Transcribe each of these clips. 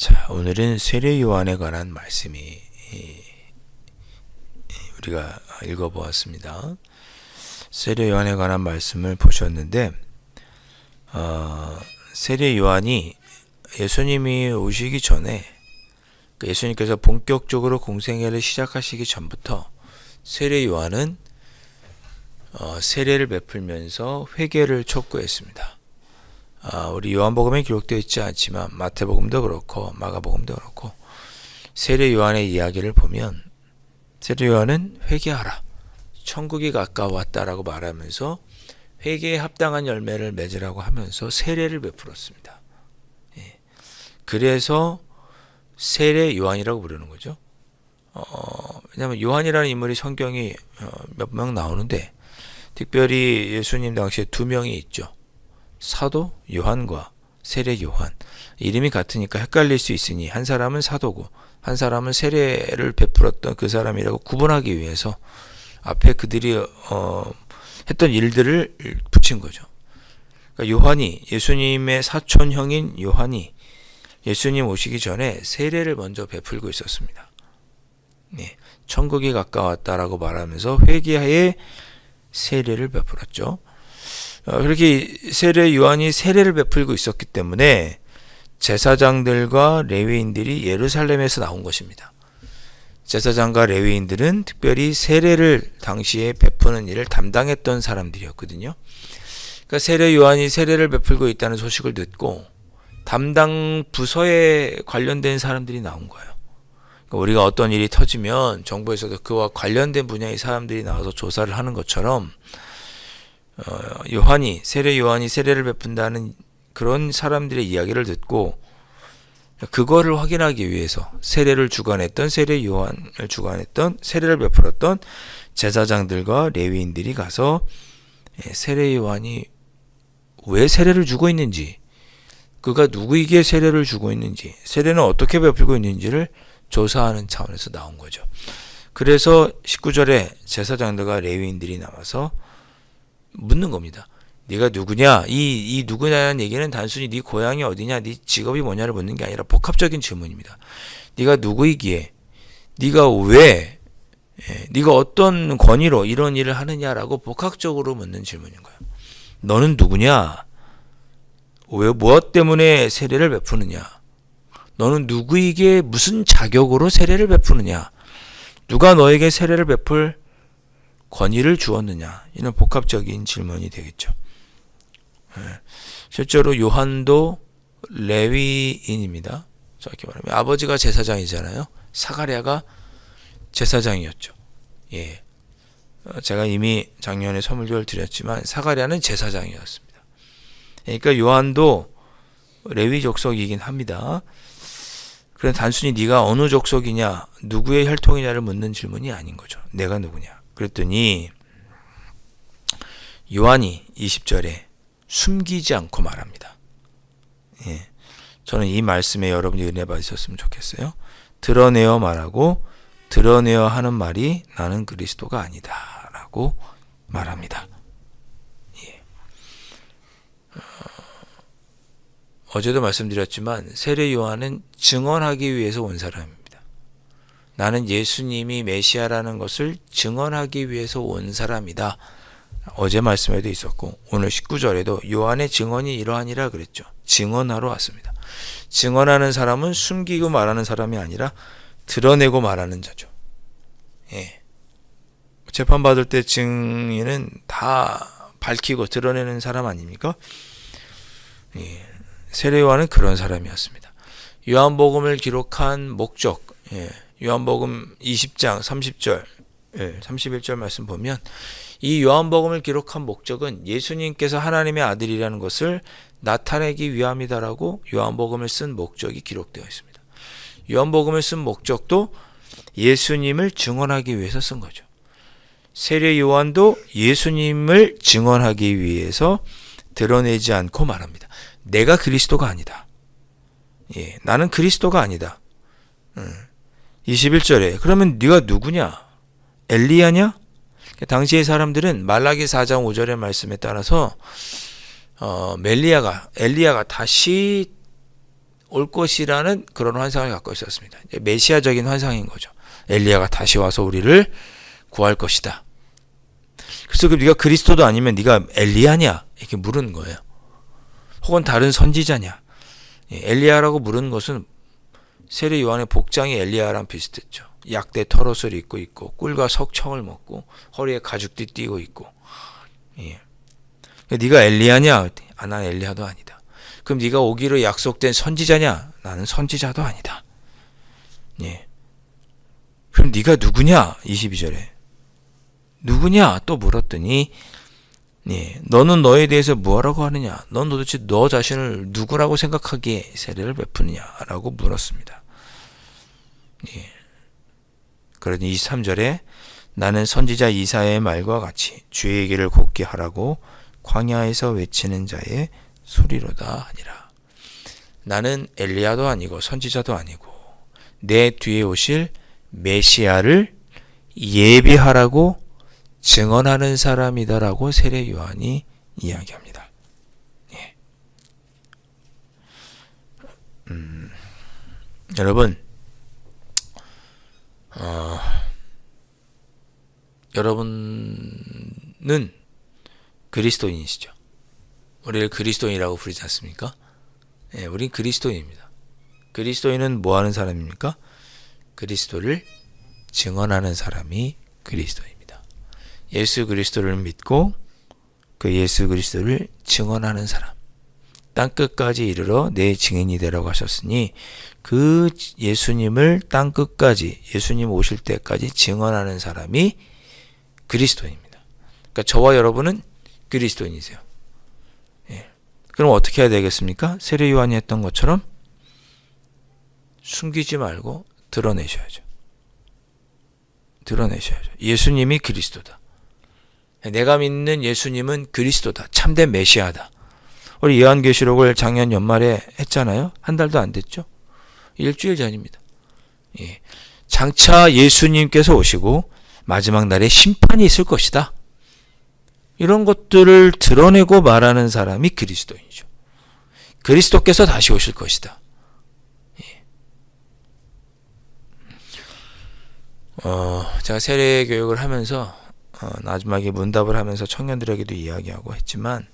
자, 오늘은 세례 요한에 관한 말씀이 우리가 읽어보았습니다. 세례 요한에 관한 말씀을 보셨는데 어, 세례 요한이 예수님이 오시기 전에 그 예수님께서 본격적으로 공생애를 시작하시기 전부터 세례 요한은 어, 세례를 베풀면서 회개를 촉구했습니다. 아, 우리 요한복음에 기록되어 있지 않지만 마태복음도 그렇고 마가복음도 그렇고 세례 요한의 이야기를 보면 세례 요한은 회개하라. 천국이 가까웠다라고 말하면서 회개에 합당한 열매를 맺으라고 하면서 세례를 베풀었습니다. 예. 그래서 세례 요한이라고 부르는 거죠. 어, 왜냐하면 요한이라는 인물이 성경이 어, 몇명 나오는데 특별히 예수님 당시에 두 명이 있죠. 사도 요한과 세례 요한 이름이 같으니까 헷갈릴 수 있으니 한 사람은 사도고 한 사람은 세례를 베풀었던 그 사람이라고 구분하기 위해서 앞에 그들이 어, 했던 일들을 붙인 거죠. 그러니까 요한이 예수님의 사촌 형인 요한이 예수님 오시기 전에 세례를 먼저 베풀고 있었습니다. 네, 천국이 가까웠다라고 말하면서 회개하에 세례를 베풀었죠. 어, 그렇게 세례 요한이 세례를 베풀고 있었기 때문에 제사장들과 레위인들이 예루살렘에서 나온 것입니다. 제사장과 레위인들은 특별히 세례를 당시에 베푸는 일을 담당했던 사람들이었거든요. 그러니까 세례 요한이 세례를 베풀고 있다는 소식을 듣고 담당 부서에 관련된 사람들이 나온 거예요. 그러니까 우리가 어떤 일이 터지면 정부에서도 그와 관련된 분야의 사람들이 나와서 조사를 하는 것처럼 어, 요한이 세례 요한이 세례를 베푼다는 그런 사람들의 이야기를 듣고 그거를 확인하기 위해서 세례를 주관했던 세례 요한을 주관했던 세례를 베풀었던 제사장들과 레위인들이 가서 예, 세례 요한이 왜 세례를 주고 있는지 그가 누구에게 세례를 주고 있는지 세례는 어떻게 베풀고 있는지를 조사하는 차원에서 나온 거죠. 그래서 19절에 제사장들과 레위인들이 나와서 묻는 겁니다. 네가 누구냐? 이, 이 누구냐는 얘기는 단순히 네 고향이 어디냐, 네 직업이 뭐냐를 묻는 게 아니라 복합적인 질문입니다. 네가 누구이기에, 네가 왜, 예, 네가 어떤 권위로 이런 일을 하느냐라고 복합적으로 묻는 질문인 거예요. 너는 누구냐? 왜 무엇 때문에 세례를 베푸느냐? 너는 누구에게 무슨 자격으로 세례를 베푸느냐? 누가 너에게 세례를 베풀 권위를 주었느냐? 이런 복합적인 질문이 되겠죠. 예. 실제로 요한도 레위인입니다. 정확히 말하면 아버지가 제사장이잖아요. 사가랴가 제사장이었죠. 예. 어, 제가 이미 작년에 선물교를 드렸지만 사가랴는 제사장이었습니다. 그러니까 요한도 레위 족속이긴 합니다. 그런 단순히 네가 어느 족속이냐, 누구의 혈통이냐를 묻는 질문이 아닌 거죠. 내가 누구냐. 그랬더니 요한이 20절에 숨기지 않고 말합니다. 예. 저는 이 말씀에 여러분이 은혜 받으셨으면 좋겠어요. 드러내어 말하고 드러내어 하는 말이 나는 그리스도가 아니다라고 말합니다. 예. 어, 제도 말씀드렸지만 세례 요한은 증언하기 위해서 온 사람입니다. 나는 예수님이 메시아라는 것을 증언하기 위해서 온 사람이다. 어제 말씀에도 있었고 오늘 19절에도 요한의 증언이 이러하니라 그랬죠. 증언하러 왔습니다. 증언하는 사람은 숨기고 말하는 사람이 아니라 드러내고 말하는 자죠. 예. 재판 받을 때 증인은 다 밝히고 드러내는 사람 아닙니까? 예. 세례요한은 그런 사람이었습니다. 요한복음을 기록한 목적, 예. 요한복음 20장 30절, 예. 31절 말씀 보면 이 요한복음을 기록한 목적은 예수님께서 하나님의 아들이라는 것을 나타내기 위함이다라고 요한복음을 쓴 목적이 기록되어 있습니다. 요한복음을 쓴 목적도 예수님을 증언하기 위해서 쓴 거죠. 세례 요한도 예수님을 증언하기 위해서 드러내지 않고 말합니다. 내가 그리스도가 아니다. 예, 나는 그리스도가 아니다. 음. 21절에 그러면 네가 누구냐? 엘리야냐? 당시의 사람들은 말라기 4장 5절의 말씀에 따라서 어, 멜리아가 엘리야가 다시 올 것이라는 그런 환상을 갖고 있었습니다. 메시아적인 환상인 거죠. 엘리야가 다시 와서 우리를 구할 것이다. 그래서 그 네가 그리스도도 아니면 네가 엘리야냐 이렇게 물은 거예요. 혹은 다른 선지자냐. 예, 엘리야라고 물은 것은 세례 요한의 복장이 엘리야랑 비슷했죠. 약대 털옷을 입고 있고 꿀과 석청을 먹고 허리에 가죽띠 띠고 있고. 예. 네가 엘리야냐? 아, 난 엘리야도 아니다. 그럼 네가 오기로 약속된 선지자냐? 나는 선지자도 아니다. 예. 그럼 네가 누구냐? 22절에. 누구냐? 또 물었더니 예, 너는 너에 대해서 뭐라고 하느냐? 넌 도대체 너 자신을 누구라고 생각하기에 세례를 베푸느냐라고 물었습니다. 예. 그러니 23절에 나는 선지자 이사의 말과 같이 주의 길을 곱게 하라고 광야에서 외치는 자의 소리로다 하니라. 나는 엘리야도 아니고 선지자도 아니고 내 뒤에 오실 메시아를 예비하라고 증언하는 사람이다라고 세례 요한이 이야기합니다. 예. 음, 여러분, 어, 여러분은 그리스도인이시죠. 우리를 그리스도인이라고 부르지 않습니까? 예, 우린 그리스도인입니다. 그리스도인은 뭐 하는 사람입니까? 그리스도를 증언하는 사람이 그리스도입니다. 예수 그리스도를 믿고 그 예수 그리스도를 증언하는 사람. 땅 끝까지 이르러 내 증인이 되라고 하셨으니 그 예수님을 땅 끝까지 예수님 오실 때까지 증언하는 사람이 그리스도입니다. 그러니까 저와 여러분은 그리스도인이세요. 예. 그럼 어떻게 해야 되겠습니까? 세례 요한이 했던 것처럼 숨기지 말고 드러내셔야죠. 드러내셔야죠. 예수님이 그리스도다. 내가 믿는 예수님은 그리스도다. 참된 메시아다. 우리 요한계시록을 작년 연말에 했잖아요. 한 달도 안 됐죠. 일주일 전입니다. 예. 장차 예수님께서 오시고 마지막 날에 심판이 있을 것이다. 이런 것들을 드러내고 말하는 사람이 그리스도인이죠. 그리스도께서 다시 오실 것이다. 예. 어, 제가 세례 교육을 하면서 어, 마지막에 문답을 하면서 청년들에게도 이야기하고 했지만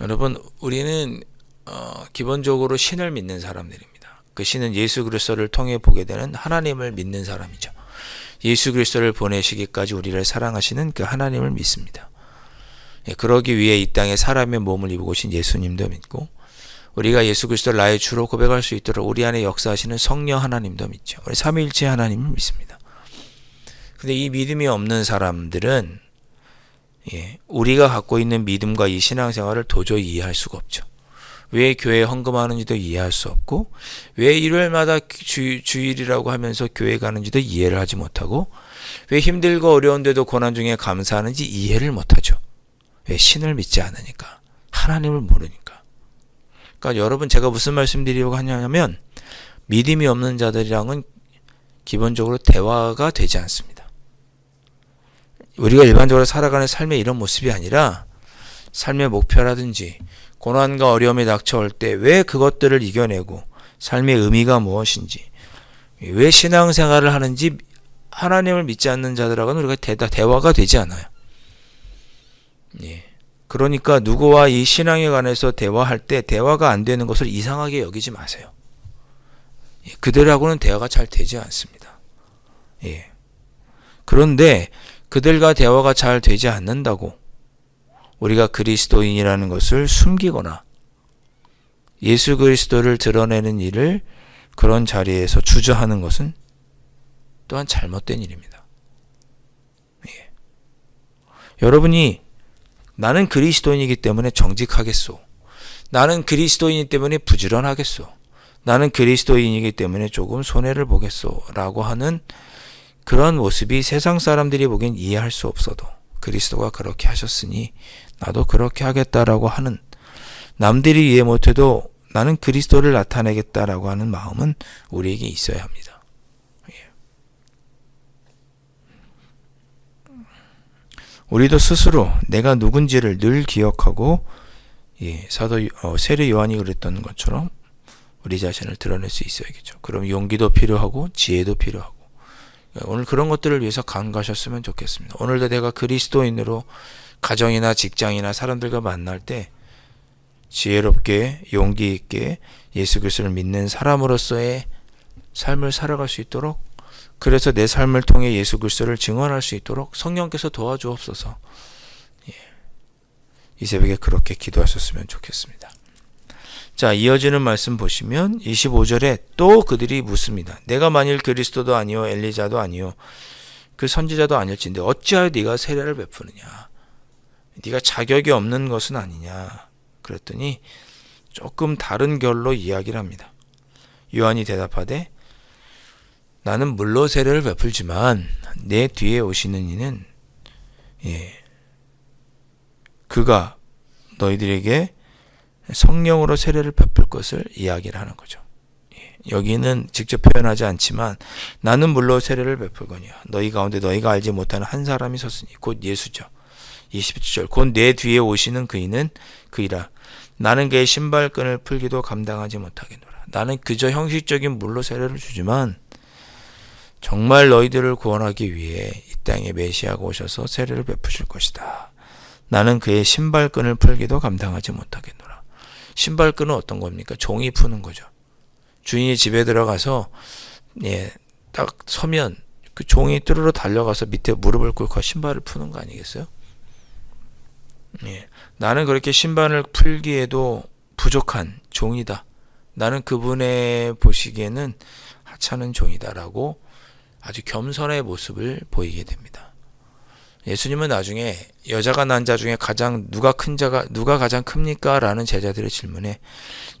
여러분 우리는 어, 기본적으로 신을 믿는 사람들입니다. 그 신은 예수 그리스도를 통해 보게 되는 하나님을 믿는 사람이죠. 예수 그리스도를 보내시기까지 우리를 사랑하시는 그 하나님을 믿습니다. 예, 그러기 위해 이 땅에 사람의 몸을 입고 오신 예수님도 믿고 우리가 예수 그리스도를 나의 주로 고백할 수 있도록 우리 안에 역사하시는 성령 하나님도 믿죠. 우리 삼위일체 하나님을 믿습니다. 근데 이 믿음이 없는 사람들은 예, 우리가 갖고 있는 믿음과 이 신앙생활을 도저히 이해할 수가 없죠. 왜 교회에 헌금하는지도 이해할 수 없고 왜 일요일마다 주, 주일이라고 하면서 교회 가는지도 이해를 하지 못하고 왜 힘들고 어려운데도 고난 중에 감사하는지 이해를 못하죠. 왜 신을 믿지 않으니까 하나님을 모르니까. 그러니까 여러분 제가 무슨 말씀드리려고 하냐면 믿음이 없는 자들이랑은 기본적으로 대화가 되지 않습니다. 우리가 일반적으로 살아가는 삶의 이런 모습이 아니라 삶의 목표라든지 고난과 어려움이 닥쳐올 때 왜 그것들을 이겨내고 삶의 의미가 무엇인지 왜 신앙생활을 하는지 하나님을 믿지 않는 자들하고는 우리가 대다 대화가 되지 않아요. 예. 그러니까 누구와 이 신앙에 관해서 대화할 때 대화가 안 되는 것을 이상하게 여기지 마세요. 예. 그들하고는 대화가 잘 되지 않습니다. 예. 그런데 그들과 대화가 잘 되지 않는다고 우리가 그리스도인이라는 것을 숨기거나 예수 그리스도를 드러내는 일을 그런 자리에서 주저하는 것은 또한 잘못된 일입니다. 예. 여러분이 나는 그리스도인이기 때문에 정직하겠소. 나는 그리스도인이기 때문에 부지런하겠소. 나는 그리스도인이기 때문에 조금 손해를 보겠소. 라고 하는 그런 모습이 세상 사람들이 보기엔 이해할 수 없어도 그리스도가 그렇게 하셨으니 나도 그렇게 하겠다라고 하는 남들이 이해 못해도 나는 그리스도를 나타내겠다라고 하는 마음은 우리에게 있어야 합니다. 예. 우리도 스스로 내가 누군지를 늘 기억하고 예, 사도 어, 세례 요한이 그랬던 것처럼 우리 자신을 드러낼 수 있어야겠죠. 그럼 용기도 필요하고 지혜도 필요하고 예, 오늘 그런 것들을 위해서 간가셨으면 좋겠습니다. 오늘도 내가 그리스도인으로 가정이나 직장이나 사람들과 만날 때 지혜롭게 용기 있게 예수 그리스도를 믿는 사람으로서의 삶을 살아갈 수 있도록 그래서 내 삶을 통해 예수 그리스도를 증언할 수 있도록 성령께서 도와주옵소서. 예. 이 새벽에 그렇게 기도하셨으면 좋겠습니다. 자, 이어지는 말씀 보시면 25절에 또 그들이 묻습니다. 내가 만일 그리스도도 아니요 엘리자도 아니요 그 선지자도 아닐진데 어찌하여 네가 세례를 베푸느냐? 네가 자격이 없는 것은 아니냐? 그랬더니 조금 다른 결로 이야기를 합니다. 요한이 대답하되 나는 물로 세례를 베풀지만 내 뒤에 오시는 이는 예, 그가 너희들에게 성령으로 세례를 베풀 것을 이야기를 하는 거죠. 예, 여기는 직접 표현하지 않지만 나는 물로 세례를 베풀거니와 너희 가운데 너희가 알지 못하는 한 사람이 섰으니 곧 예수죠. 27절 곧 내 뒤에 오시는 그이는 그이라 나는 그의 신발끈을 풀기도 감당하지 못하겠노라. 나는 그저 형식적인 물로 세례를 주지만 정말 너희들을 구원하기 위해 이 땅에 메시아가 오셔서 세례를 베푸실 것이다. 나는 그의 신발끈을 풀기도 감당하지 못하겠노라. 신발끈은 어떤 겁니까? 종이 푸는 거죠. 주인이 집에 들어가서 예, 딱 서면 그 종이 뚜루루 달려가서 밑에 무릎을 꿇고 신발을 푸는 거 아니겠어요? 예, 나는 그렇게 신발을 풀기에도 부족한 종이다. 나는 그분의 보시기에는 하찮은 종이다라고 아주 겸손의 모습을 보이게 됩니다. 예수님은 나중에 여자가 난 자 중에 가장 누가 큰 자가 누가 가장 큽니까? 라는 제자들의 질문에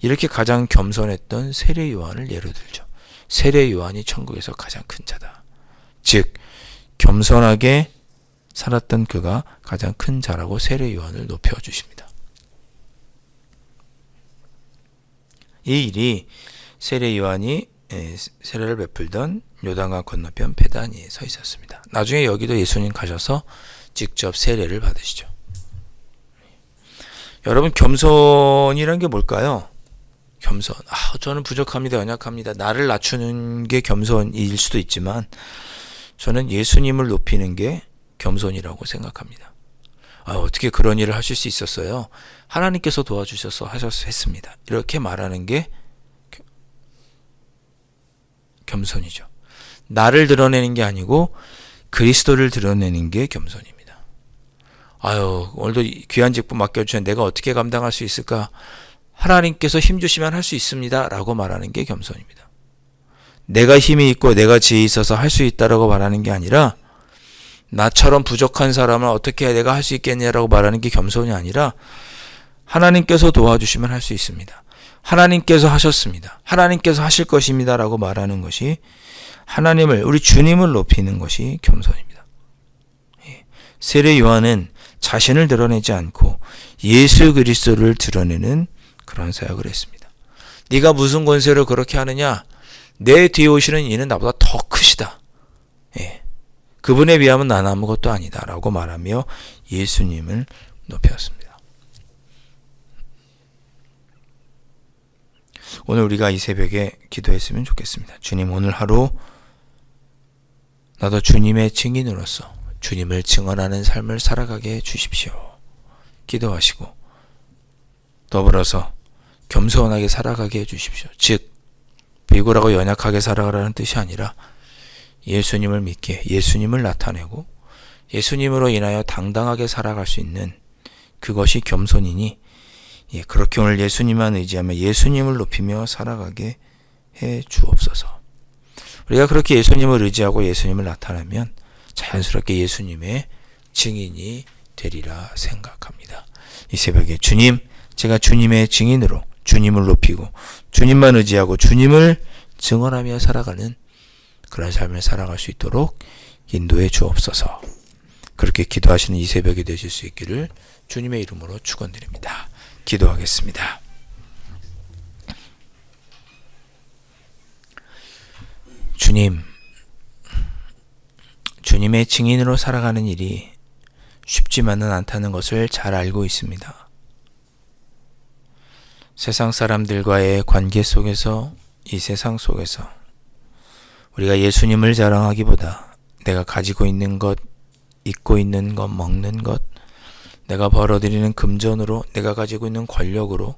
이렇게 가장 겸손했던 세례 요한을 예로 들죠. 세례 요한이 천국에서 가장 큰 자다. 즉 겸손하게 살았던 그가 가장 큰 자라고 세례 요한을 높여 주십니다. 이 일이 세례 요한이 세례를 베풀던 요단강 건너편 페다니에 서 있었습니다. 나중에 여기도 예수님 가셔서 직접 세례를 받으시죠. 여러분 겸손이란 게 뭘까요? 겸손. 아, 저는 부족합니다. 연약합니다. 나를 낮추는 게 겸손일 수도 있지만 저는 예수님을 높이는 게 겸손이라고 생각합니다. 아, 어떻게 그런 일을 하실 수 있었어요? 하나님께서 도와주셔서 하셔서 했습니다. 이렇게 말하는 게 겸손이죠. 나를 드러내는 게 아니고 그리스도를 드러내는 게 겸손입니다. 아유, 오늘도 귀한 직분 맡겨주신 내가 어떻게 감당할 수 있을까? 하나님께서 힘 주시면 할 수 있습니다. 라고 말하는 게 겸손입니다. 내가 힘이 있고 내가 지혜 있어서 할 수 있다라고 말하는 게 아니라 나처럼 부족한 사람을 어떻게 내가 할 수 있겠냐라고 말하는 게 겸손이 아니라 하나님께서 도와주시면 할 수 있습니다. 하나님께서 하셨습니다. 하나님께서 하실 것입니다라고 말하는 것이 하나님을 우리 주님을 높이는 것이 겸손입니다. 예. 세례 요한은 자신을 드러내지 않고 예수 그리스도를 드러내는 그런 사역을 했습니다. 네가 무슨 권세로 그렇게 하느냐? 내 뒤에 오시는 이는 나보다 더 크시다. 예. 그분에 비하면 난 아무것도 아니다 라고 말하며 예수님을 높였습니다. 오늘 우리가 이 새벽에 기도했으면 좋겠습니다. 주님 오늘 하루 나도 주님의 증인으로서 주님을 증언하는 삶을 살아가게 해 주십시오. 기도하시고 더불어서 겸손하게 살아가게 해 주십시오. 즉 비굴하고 연약하게 살아가라는 뜻이 아니라 예수님을 믿게 예수님을 나타내고 예수님으로 인하여 당당하게 살아갈 수 있는 그것이 겸손이니 예, 그렇게 오늘 예수님만 의지하며 예수님을 높이며 살아가게 해 주옵소서. 우리가 그렇게 예수님을 의지하고 예수님을 나타내면 자연스럽게 예수님의 증인이 되리라 생각합니다. 이 새벽에 주님, 제가 주님의 증인으로 주님을 높이고 주님만 의지하고 주님을 증언하며 살아가는 그런 삶을 살아갈 수 있도록 인도해 주옵소서. 그렇게 기도하시는 이 새벽이 되실 수 있기를 주님의 이름으로 축원드립니다. 기도하겠습니다. 주님, 주님의 증인으로 살아가는 일이 쉽지만은 않다는 것을 잘 알고 있습니다. 세상 사람들과의 관계 속에서 이 세상 속에서 우리가 예수님을 자랑하기보다 내가 가지고 있는 것, 입고 있는 것, 먹는 것, 내가 벌어들이는 금전으로, 내가 가지고 있는 권력으로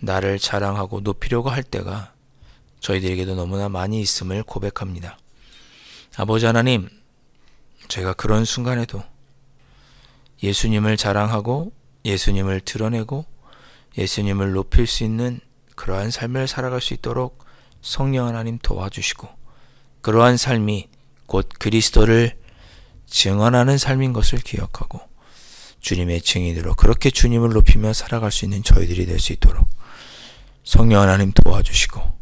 나를 자랑하고 높이려고 할 때가 저희들에게도 너무나 많이 있음을 고백합니다. 아버지 하나님, 제가 그런 순간에도 예수님을 자랑하고 예수님을 드러내고 예수님을 높일 수 있는 그러한 삶을 살아갈 수 있도록 성령 하나님 도와주시고 그러한 삶이 곧 그리스도를 증언하는 삶인 것을 기억하고 주님의 증인으로 그렇게 주님을 높이며 살아갈 수 있는 저희들이 될 수 있도록 성령 하나님 도와주시고